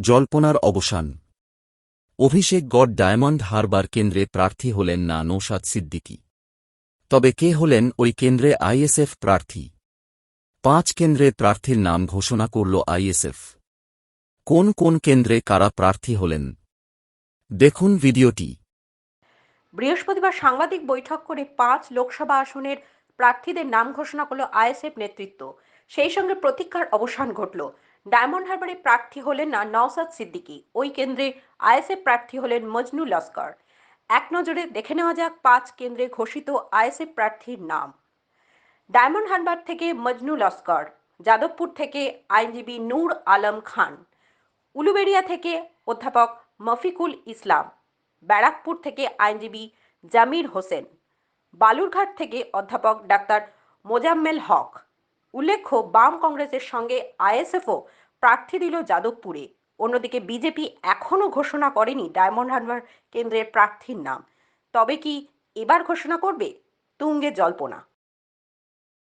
জল্পনার অবসান। অভিষেক গড় ডায়মন্ড হারবার কেন্দ্রে প্রার্থী হলেন না নৌশাদ সিদ্দিকী। তবে কে হলেন ওই কেন্দ্রে আইএসএফ প্রার্থী? পাঁচ কেন্দ্রে প্রার্থীর নাম ঘোষণা করল আইএসএফ। কোন কোন কেন্দ্রে কারা প্রার্থী হলেন? দেখুন ভিডিওটি। বৃহস্পতিবার সাংবাদিক বৈঠক করে পাঁচ লোকসভা আসনের প্রার্থীদের নাম ঘোষণা করল আইএসএফ নেতৃত্ব। সেই সঙ্গে প্রতীক্ষার অবসান ঘটল। ডায়মন্ড হারবারে প্রার্থী হলেন না নওসাদ সিদ্দিকী। ওই কেন্দ্রে আইএসএফ প্রার্থী হলেন মজনু লস্কর। এক নজরে দেখে নেওয়া যাক পাঁচ কেন্দ্রে ঘোষিত আইএসএফ প্রার্থীর নাম। ডায়মন্ড হারবার থেকে মজনু লস্কর, যাদবপুর থেকে আইনজীবী নূর আলম খান, উলুবেড়িয়া থেকে অধ্যাপক মফিকুল ইসলাম, ব্যারাকপুর থেকে আইনজীবী জামির হোসেন, বালুরঘাট থেকে অধ্যাপক ডাক্তার মোজাম্মেল হক উল্লেখ্য, বাম কংগ্রেসের সঙ্গে আইএসএফও প্রার্থী দিল যাদবপুরে। অন্যদিকে বিজেপি এখনও ঘোষণা করেনি ডায়মন্ড হারবার কেন্দ্রের প্রার্থীর নাম। তবে কি এবার ঘোষণা করবে তুঙ্গে জল্পনা?